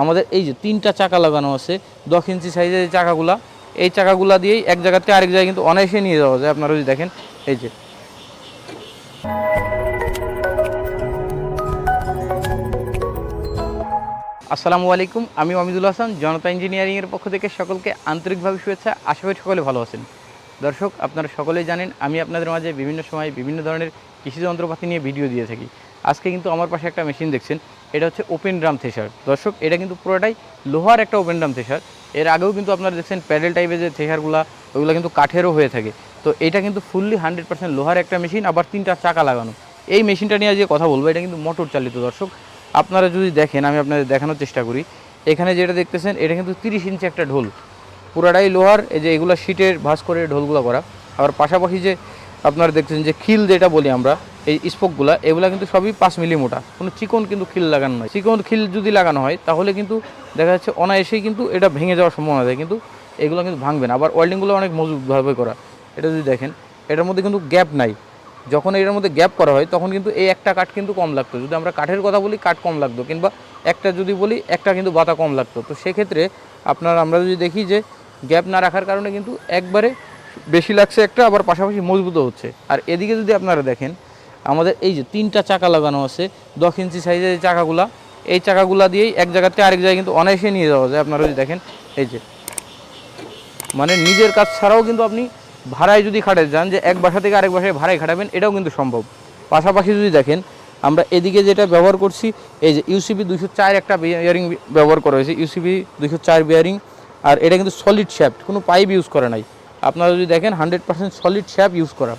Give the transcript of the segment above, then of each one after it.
আমাদের এই যে তিনটা চাকা লাগানো আছে, দশ ইঞ্চি সাইজের চাকাগুলা, এই চাকাগুলা দিয়েই এক জায়গা থেকে আরেক জায়গায় কিন্তু অনায়াসে নিয়ে যাওয়া যায়। আপনারা যদি দেখেন, এই যে। আসসালামু আলাইকুম, আমি অমিদুল হাসান, জনতা ইঞ্জিনিয়ারিংয়ের পক্ষ থেকে সকলকে আন্তরিকভাবে শুভেচ্ছা। আশা করি সকলে ভালো আছেন। দর্শক, আপনারা সকলেই জানেন, আমি আপনাদের মাঝে বিভিন্ন সময় বিভিন্ন ধরনের কৃষি যন্ত্রপাতি নিয়ে ভিডিও দিয়ে থাকি। আজকে কিন্তু আমার পাশে একটা মেশিন দেখছেন, এটা হচ্ছে ওপেন ড্রাম থেসার। দর্শক, এটা কিন্তু পুরোটাই লোহার একটা ওপেন ড্রাম থেসার। এর আগেও কিন্তু আপনারা দেখছেন, প্যাডেল টাইপের যে থেসারগুলো ওইগুলো কিন্তু কাঠেরও হয়ে থাকে। তো এটা কিন্তু ফুললি হান্ড্রেড পার্সেন্ট লোহার একটা মেশিন, আবার তিনটা চাকা লাগানো। এই মেশিনটা নিয়ে যে কথা বলব, এটা কিন্তু মোটর চালিত। দর্শক, আপনারা যদি দেখেন, আমি আপনাদের দেখানোর চেষ্টা করি। এখানে যেটা দেখতেছেন, এটা কিন্তু তিরিশ ইঞ্চি একটা ঢোল। পুরাটাই লোহার, এই যে এগুলো শীটের ভাস করে ঢোলগুলো করা। আবার পাশাপাশি যে আপনারা দেখতেছেন যে খিল যেটা বলি আমরা, এই স্পোকগুলা, এগুলা কিন্তু সবই পাঁচ মিলি মোটা। কোনো চিকন কিন্তু খিল লাগানো নয়। চিকন খিল যদি লাগানো হয়, তাহলে কিন্তু দেখা যাচ্ছে অনায়াসেই কিন্তু এটা ভেঙে যাওয়ার সম্ভাবনা থাকে। কিন্তু এগুলো কিন্তু ভাঙবে না। আবার ওয়েল্ডিংগুলো অনেক মজবুতভাবে করা। এটা যদি দেখেন, এটার মধ্যে কিন্তু গ্যাপ নাই। যখন এটার মধ্যে গ্যাপ করা হয়, তখন কিন্তু এই একটা কাঠ কিন্তু কম লাগতো। যদি আমরা কাঠের কথা বলি, কাঠ কম লাগতো। কিংবা একটা যদি বলি, একটা কিন্তু বাতা কম লাগতো। তো সেক্ষেত্রে আপনার, আমরা যদি দেখি যে গ্যাপ না রাখার কারণে কিন্তু একবারে বেশি লাগছে একটা, আবার পাশাপাশি মজবুত হচ্ছে। আর এদিকে যদি আপনারা দেখেন, আমাদের এই যে তিনটা চাকা লাগানো আছে, দশ ইঞ্চি সাইজের চাকাগুলা, এই চাকাগুলা দিয়েই এক জায়গা থেকে আরেক জায়গায় কিন্তু অনায়াসে নিয়ে যাওয়া যায়। আপনারা যদি দেখেন, এই যে মানে নিজের কাজ ছাড়াও কিন্তু আপনি ভাড়ায় যদি খাটে যান, যে এক বাসা থেকে আরেক বাসায় ভাড়ায় খাটাবেন, এটাও কিন্তু সম্ভব। পাশাপাশি যদি দেখেন, আমরা এদিকে যেটা ব্যবহার করছি, এই যে ইউসিবি দুইশো চার একটা বিয়ারিং ব্যবহার করা হয়েছে। ইউসিবি দুইশো চার বিয়ারিং আর এটা কিন্তু সলিড শ্যাফট কোনো পাইপ ইউজ করা নাই। আপনারা যদি দেখেন hundred percent solid shaft use করা।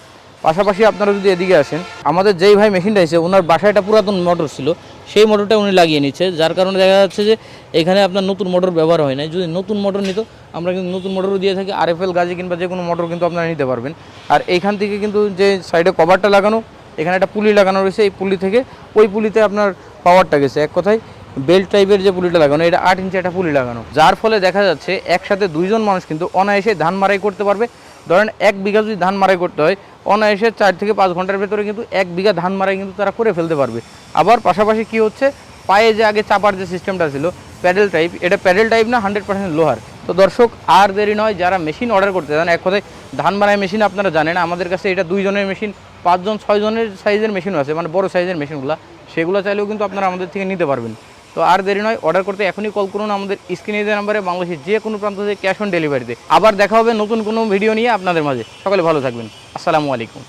পাশাপাশি আপনারা যদি এদিকে আসেন, আমাদের যেই ভাই মেশিনটা এসে ওনার বাসায় একটা পুরাতন মোটর ছিল। সেই মোটরটা উনি লাগিয়ে নিচ্ছে, যার কারণে দেখা যাচ্ছে যে এখানে আপনার নতুন মোটর ব্যবহার হয় না যদি নতুন মোটর নিত, আমরা কিন্তু নতুন মোটরও দিয়ে থাকি আর এফ এল গাজি কিংবা যে কোনো মোটর কিন্তু আপনারা নিতে পারবেন। আর এইখান থেকে কিন্তু যে সাইডে কভারটা লাগানো, এখানে একটা পুলি লাগানো রয়েছে, এই পুলি থেকে, ওই পুলিতে আপনার পাওয়ারটা গেছে। এক কথায় বেল্ট টাইপের যে পুলিটা লাগানো, এটা আট ইঞ্চি একটা পুলি লাগানো। যার ফলে দেখা যাচ্ছে একসাথে দুইজন মানুষ কিন্তু অনায়াসে ধান মারাই করতে পারবে। ধরেন এক বিঘা যদি ধান মারাই করতে হয়, অনায়াসে চার থেকে পাঁচ ঘণ্টার ভেতরে কিন্তু এক বিঘা ধান মারাই কিন্তু তারা করে ফেলতে পারবে। আবার পাশাপাশি কি হচ্ছে, পায়ে যে আগে চাপার যে সিস্টেমটা ছিল, প্যাডেল টাইপ এটা প্যাডেল টাইপ না হান্ড্রেড পার্সেন্ট লোহার। তো দর্শক, আর দেরি নয়, যারা মেশিন অর্ডার করতে চান, এক কথায় ধান মারাই মেশিন আপনারা জানেন, আমাদের কাছে এটা দুইজনের মেশিন পাঁচজন, ছয়জনের সাইজের মেশিনও আছে মানে বড় সাইজের মেশিনগুলো সেগুলো চাইলেও কিন্তু আপনারা আমাদের থেকে নিতে পারবেন। তো আর দেরি নয় অর্ডার করতে এখনই কল করুন আমাদের স্ক্রিনে দেওয়া নাম্বারে বাংলাদেশের যে কোনো প্রান্ত থেকে ক্যাশ অন ডেলিভারিতে আবার দেখা হবে নতুন কোনো ভিডিও নিয়ে আপনাদের মাঝে। সকলে ভালো থাকবেন। আসসালামু আলাইকুম।